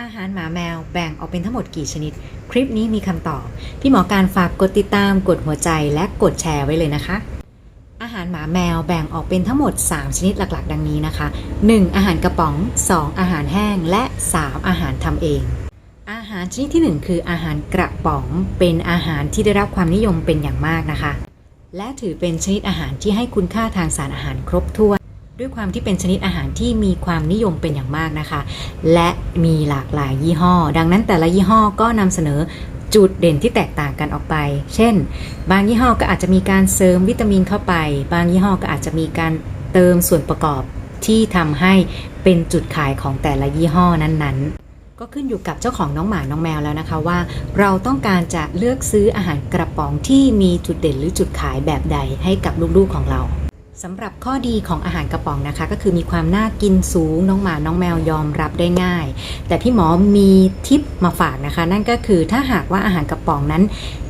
อาหารหมาแมวแบ่งออกเป็นทั้งหมดกี่ชนิด คลิปนี้มีคำตอบพี่หมอการฝากกดติดตามกดหัวใจและกดแชร์ไว้เลยนะคะ อาหารหมาแมวแบ่งออกเป็นทั้งหมด 3 ชนิดหลักๆ ดังนี้นะคะ 1. อาหารกระป๋อง 2. อาหารแห้งและ 3. อาหารทำเอง อาหารชนิดที่ 1 คืออาหารกระป๋อง เป็นอาหารที่ได้รับความนิยมเป็นอย่างมากนะคะ และถือเป็นชนิดอาหารที่ให้คุณค่าทางสารอาหารครบถ้วน ด้วยความที่เป็นชนิดอาหารที่มีความนิยมเป็นอย่างมากนะคะ และมีหลากหลายยี่ห้อ ดังนั้นแต่ละยี่ห้อก็นำเสนอจุดเด่นที่แตกต่างกันออกไป เช่น บางยี่ห้อก็อาจจะมีการเสริมวิตามินเข้าไป บางยี่ห้อก็อาจจะมีการเติมส่วนประกอบที่ทำให้เป็นจุดขายของแต่ละยี่ห้อนั้นๆ ก็ขึ้นอยู่กับเจ้าของน้องหมาน้องแมวแล้วนะคะว่า เราต้องการจะเลือกซื้ออาหารกระป๋องที่มีจุดเด่นหรือจุดขายแบบใดให้กับลูกๆของเรา สำหรับข้อดีของอาหารกระป๋องนะคะ ก็คือมีความน่ากินสูงน้องหมาน้องแมวยอมรับได้ง่าย แต่พี่หมอมีทิปมาฝากนะคะ นั่นก็คือถ้าหากว่าอาหารกระป๋องนั้น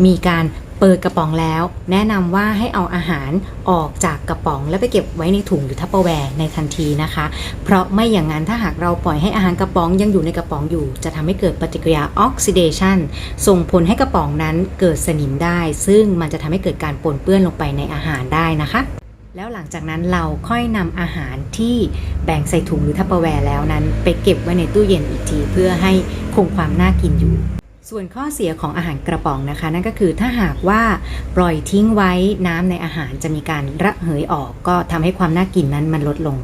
มีการเปิดกระป๋องแล้ว แนะนำว่าให้เอาอาหารออกจากกระป๋อง แล้วไปเก็บไว้ในถุงหรือทัปเปอร์แวร์ในทันทีนะคะ เพราะไม่อย่างนั้นถ้าหากเราปล่อยให้อาหารกระป๋องยังอยู่ในกระป๋องอยู่ จะทำให้เกิดปฏิกิริยาออกซิเดชันส่งผลให้กระป๋องนั้นเกิดสนิมได้ ซึ่งมันจะทำให้เกิดการปนเปื้อนลงไปในอาหารได้นะคะ แล้วหลังจากนั้นเราค่อยนำอาหารที่แบ่งใส่ถุงหรือทัปเปอร์แวร์แล้วนั้น ไปเก็บไว้ในตู้เย็นอีกที เพื่อให้คงความน่ากินอยู่ ส่วนข้อเสียของอาหารกระป๋องนะคะ นั่นก็คือถ้าหากว่าปล่อยทิ้งไว้น้ำในอาหารจะมีการระเหยออก ก็ทำให้ความน่ากินนั้นมันลดลง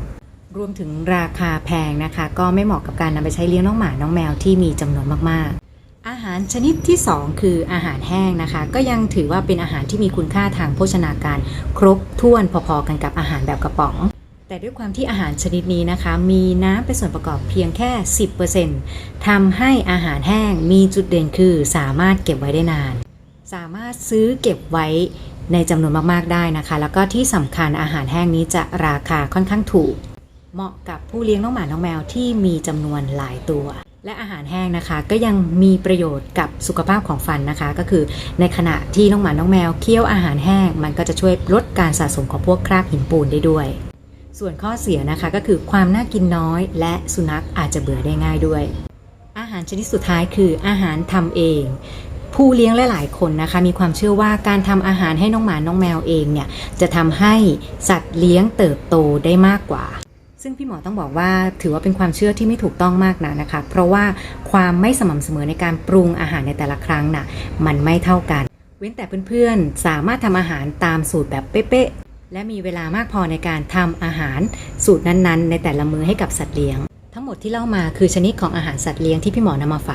รวมถึงราคาแพงนะคะ ก็ไม่เหมาะกับการนำไปใช้เลี้ยงน้องหมาน้องแมวที่มีจำนวนมากๆ อาหารชนิดที่ 2 คืออาหารแห้งนะคะ ก็ยังถือว่าเป็นอาหารที่มีคุณค่าทางโภชนาการ ครบถ้วนพอๆกันกับอาหารแบบกระป๋อง แต่ด้วยความที่อาหารชนิดนี้นะคะ มีน้ำเป็นส่วนประกอบเพียงแค่ 10%ทำให้อาหารแห้งมีจุดเด่นคือสามารถเก็บไว้ได้นาน สามารถซื้อเก็บไว้ในจำนวนมากๆได้นะคะ แล้วก็ที่สำคัญอาหารแห้งนี้จะราคาค่อนข้างถูก เหมาะกับผู้เลี้ยงน้องหมาน้องแมวที่มีจำนวนหลายตัว และอาหารแห้งนะคะก็ยังมีประโยชน์กับสุขภาพของฟันนะคะ ก็คือในขณะที่น้องหมาน้องแมวเคี้ยวอาหารแห้ง มันก็จะช่วยลดการสะสมของพวกคราบหินปูนได้ด้วย ส่วนข้อเสียนะคะก็คือความน่ากินน้อย และสุนัขอาจจะเบื่อได้ง่ายด้วย อาหารชนิดสุดท้ายคืออาหารทำเอง ผู้เลี้ยงหลาย ๆ คนนะคะ มีความเชื่อว่าการทำอาหารให้น้องหมาน้องแมวเองเนี่ยจะทำให้สัตว์เลี้ยงเติบโตได้มากกว่า ซึ่งพี่หมอต้องบอกว่าถือว่าเป็นความเชื่อที่ไม่ถูกต้องมากนะนะคะ เพราะว่าความไม่สม่ำเสมอในการปรุงอาหารในแต่ละครั้งน่ะมันไม่เท่ากัน เว้นแต่เพื่อนๆ สามารถทำอาหารตามสูตรแบบเป๊ะๆ และมีเวลามากพอในการทำอาหารสูตรนั้นๆ ในแต่ละมื้อให้กับสัตว์เลี้ยง ทั้งหมดที่เล่ามาคือชนิดของอาหารสัตว์เลี้ยงที่พี่หมอนำมาฝาก